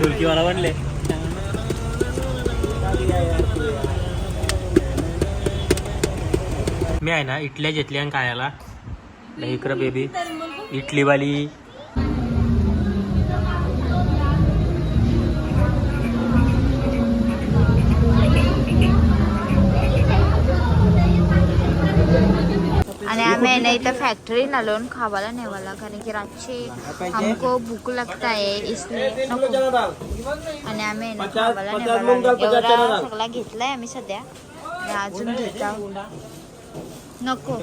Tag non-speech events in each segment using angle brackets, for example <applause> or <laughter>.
ढोलकीवाला बनले. मी आहे ना इटल्या घेतल्या आणि खायला. इकडं बेबी इटलीवाली. आणि आम्ही आहे ना इथं फॅक्टरी आलो खावायला नेवाला कारण की रातची हमको भूक लगता है इसलिए नको. आणि आम्ही ना खावायला नेवाला एवढा सगळा घेतलाय आम्ही सध्या. अजून घेता नको.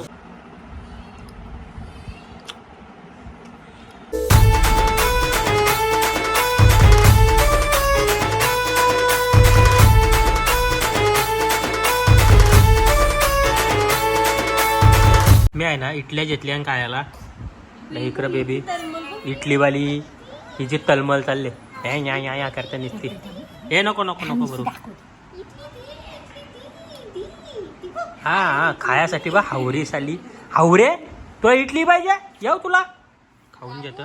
आहे ना इटल्या घेतल्या आणि खायला इकडं बेबी इटलीवाली ही जी तलमल चालले. हे या या या करता निघते हे नको नको नको बरोबर हा हा खायासाठी बा हावरी साली. हावरे? तो इटली पाहिजे? येऊ तुला. खाऊन घेतो.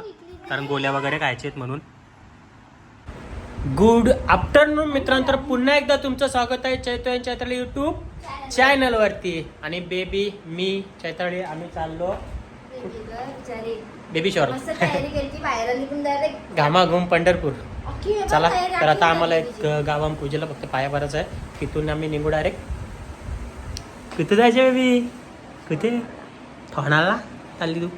कारण गोल्या वगैरे खायचे आहेत म्हणून. गुड आफ्टरनून मित्रांनो. तर पुन्हा एकदा तुमचं स्वागत आहे चैत्र चैत्राला यूट्यूब चॅनलवरती आणि बेबी मी चैत्राली आम्ही चाललो. बेबी शॉर घामाघूम पंढरपूर. चला तर आता आम्हाला एक गावाम पूजेला फक्त पाया भरायचं आहे. तिथून आम्ही निघू डायरेक्ट कुठे जायचे बेबी कुठे ठोणाला चालली तू.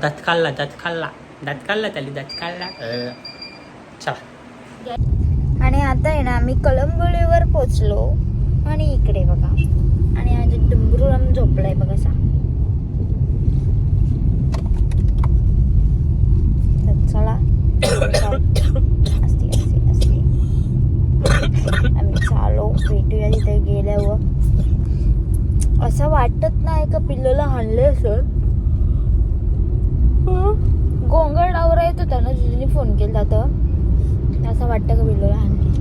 दात खाल्ला दात खाल्ला दात खाल्ला चालली दात खाल्ला. चला. आणि आता आहे ना आम्ही कलंबोळीवर पोचलो. आणि इकडे बघा. आणि आज डुंबरूराम झोपलाय बघा सा चला. असते असते असते. आम्ही चालो. भेटूया तिथे गेल्यावर. असं वाटत नाही का पिल्लूला हाणले सर गोंगळ आवरा येत होता ना जिजीने फोन केला तर. असं वाटतं का पिल्लूला हाणले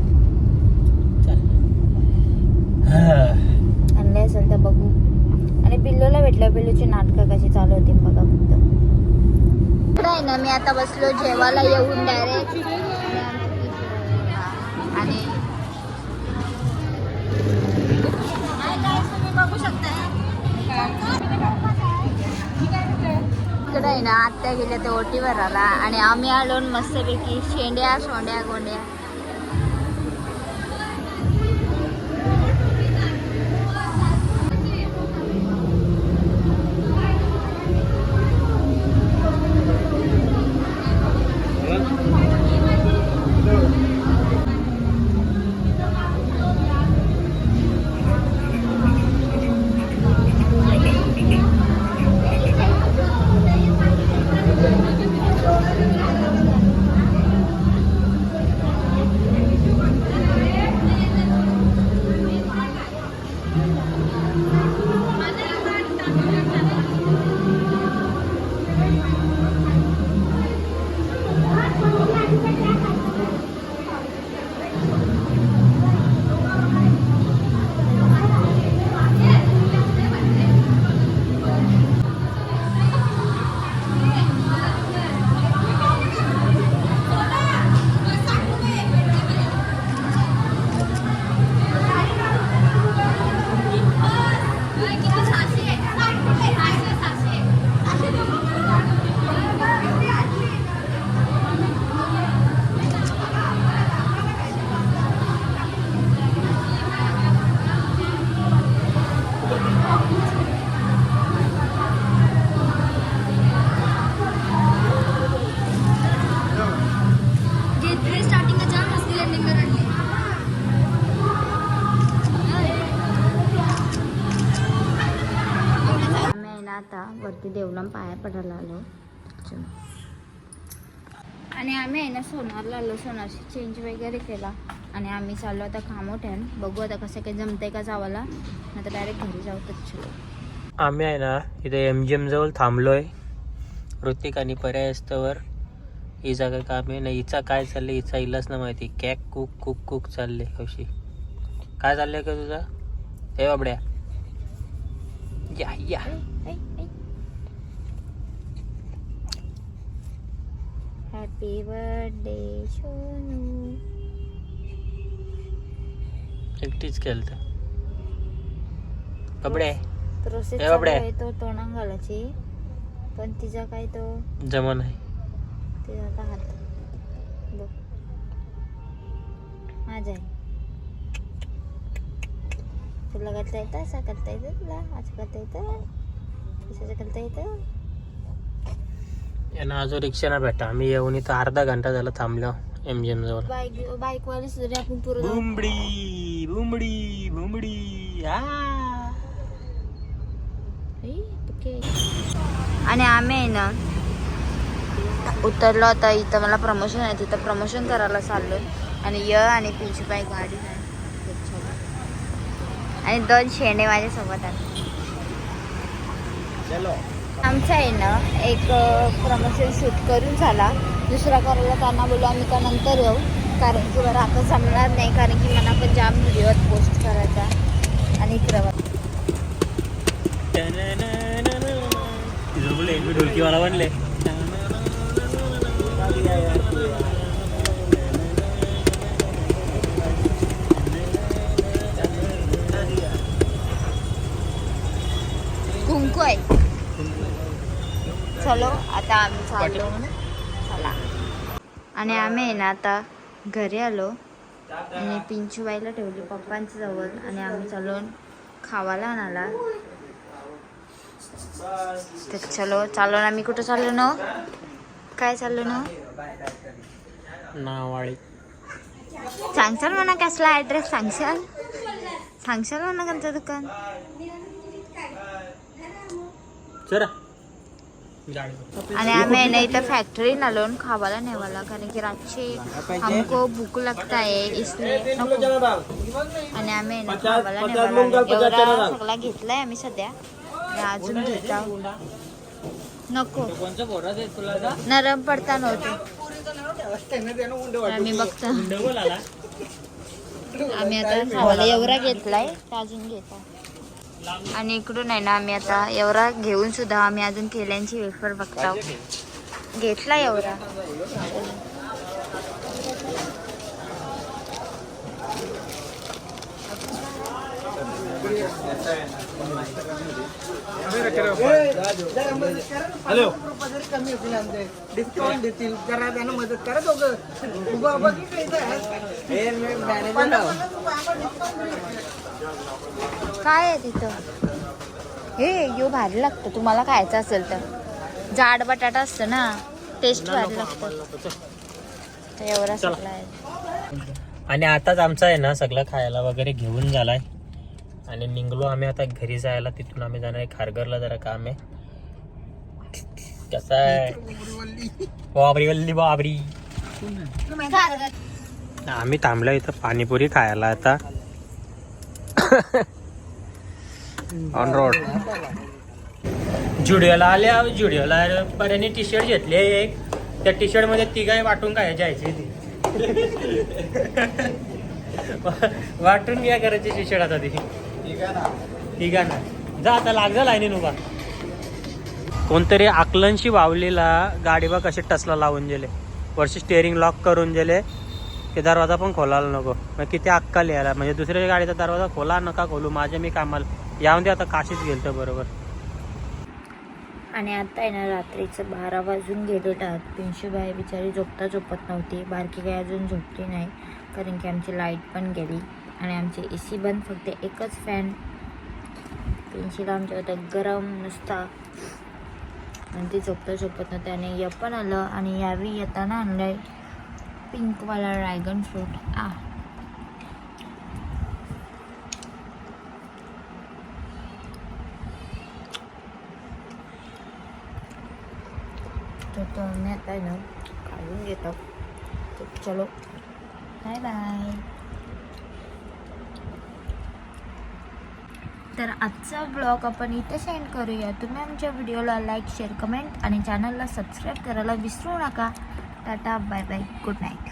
<sighs> आणले असेल तर बघू. आणि पिल्लूला भेटलं पिल्लूची नाटकं कशी चालू होती बघा फक्त. आहे ना मी आता बसलो जेवायला येऊन डायरेक्ट आणि बघू इकडे आहे ना आत्या गेल्या ते ओटीवर आला. आणि आम्ही आलो मस्तपैकी शेंड्या सोंड्या गोंड्या. वरती देवला पाया पडायला आलो. आणि आम्ही आहे ना सोनारला आलो. सोनारची चेंज वगैरे केला. आणि आम्ही चाललो आता खामोठ्यान बघू आता कसं काही जमतंय का जावाला. नाही तर डायरेक्ट घरी जाऊ तर आम्ही आहे ना इथे एम जी एम जवळ थांबलोय. ऋतिक आणि पर्याय असतवर. ही जागा काम आहे ना हिचा काय चाललंय हिचा इलाच ना माहिती. कॅक कुक कुक कुक चालले कशी काय चाललंय का तुझा? हे बाबड्या. या या. हॅपी बर्थडे सोनू एकटीच केलं कपडे? प्रोसेस बापडे. आहे तो तोंडात घालायची पण तिचा काय तो? जमन आहे तिचा आता हात. बघ. माझा आहे. तुला करता येतं? असं करता येतं? तुला? असं करता येतं? कशाचं करता येतं? यांना अजून रिक्षा ना भेटा आम्ही येऊन इथं अर्धा घंटा झाला थांबलो एम जी एम जवळ. बाईक बाईकवाली जरी आपण पूर्ण बुंबडी बुंबडी बुंबडी आ. आणि आम्ही आहे ना उतरलो आता इथं. मला प्रमोशन आहे तिथं. प्रमोशन करायला चाललो आणि य आणि पिंचूबाई गाडी आहे. आणि दोन शेणे माझ्या सोबत आहेत आमचा आहे ना एक प्रमोशन शूट करून झाला. दुसरा करायला त्यांना बोलू आम्ही का नंतर येऊ? कारण की बरं आता जमणार नाही कारण की मला पण जाम व्हिडिओत पोस्ट करायचा आणि इकडं ढोलकी मला म्हणले कुंकू आहे. चलो आता आम्ही चाललो. चला. आणि आम्ही आहे ना आता घरी आलो. आणि पिंचूबाईला ठेवली पप्पांच्या जवळ. आणि आम्ही चाललो खावाला आणाला तर चलो चाललो ना. आम्ही कुठं चाललो ना? काय चाललो ना? नावाळी. सांगशाल म्हणा कसला ॲड्रेस सांगशाल? सांगशाल म्हणा कोणतं दुकान? चला. आणि आम्ही आहे ना इथं फॅक्टरी आलो खावाला नेवाला कारण की रातची हमको भूक लगता है इसलिए आणि आम्ही आहे ना खावाला नेवाला एवढा सगळा घेतलाय आम्ही सध्या. अजून घेता. नको. नरम पडता नव्हतं. आम्ही बघता. आम्ही आता खावाला एवढा घेतलाय अजून घेता. आणि इकडून आहे ना आम्ही आता एवढा घेऊन सुद्धा आम्ही अजून केल्यांची वेफर बघता. घेतला एवढा. हॅलो. डिस्काउंट देतील जरा त्यांना मदत करा दोघं. उभं काय आहे तिथं? हे यो भारी लागतं. तुम्हाला खायचं असेल तर. जाड बटाटा असतं ना. टेस्ट भारी लागतं. तर एवढा. सगळा आहे. आणि आताच आमचा आहे ना सगळं खायला वगैरे घेऊन झालाय. आणि निघलो आम्ही आता घरी जायला. तिथून आम्ही जाणार आहे खारघरला जरा काम आहे. कसं आहे? बाबरी वल्ली बाबरी. आम्ही थांबलो इथं पाणीपुरी खायला आता. ऑन रोड जुडिओला आल्या जुडिओला पर्याने टी शर्ट घेतले एक. त्या टी शर्टमध्ये तिघाही वाटून काय जायची ती. वाटून घ्या करायची टी शर्ट आता ती. ठीक आहे ना जा आता लाग जा लाईनीन उभा. कोणतरी आकलनशी वावलीला गाडी बा कशी टसला लावून गेले. वरची स्टेअरिंग लॉक करून गेले. ते दरवाजा पण खोलायला नको. मग किती अक्कल यायला. म्हणजे दुसऱ्या गाडीचा दरवाजा खोला नका खोलू. माझ्या मी कामाला यामध्ये दे आता काशीच गेलतं बरोबर. आणि आता आहे ना रात्रीचं बारा वाजून गेलेलं पिंशूबाई बिचारी झोपता झोपत नव्हती. बारकी काही अजून झोपली नाही. कारण की आमची लाइट पण गेली. आणि आमचे ए सी बंद फक्त एकच फॅन पेन्सिल आमच्या होतं गरम नुसता. आणि ती झोपता झोपत नव्हती आणि या पण आलं आणि यावेळी येताना आणलं आहे पिंकवाला ड्रॅगन फ्रूट आ. तर तो मी आता आहे ना काढून घेतो. चलो. Bye bye. तर आजचा ब्लॉग आपण इथे सेंड करूया. तुम्ही आमच्या व्हिडिओला लाईक शेअर कमेंट आणि चॅनलला सबस्क्राईब करायला विसरू नका. Tata bye bye good night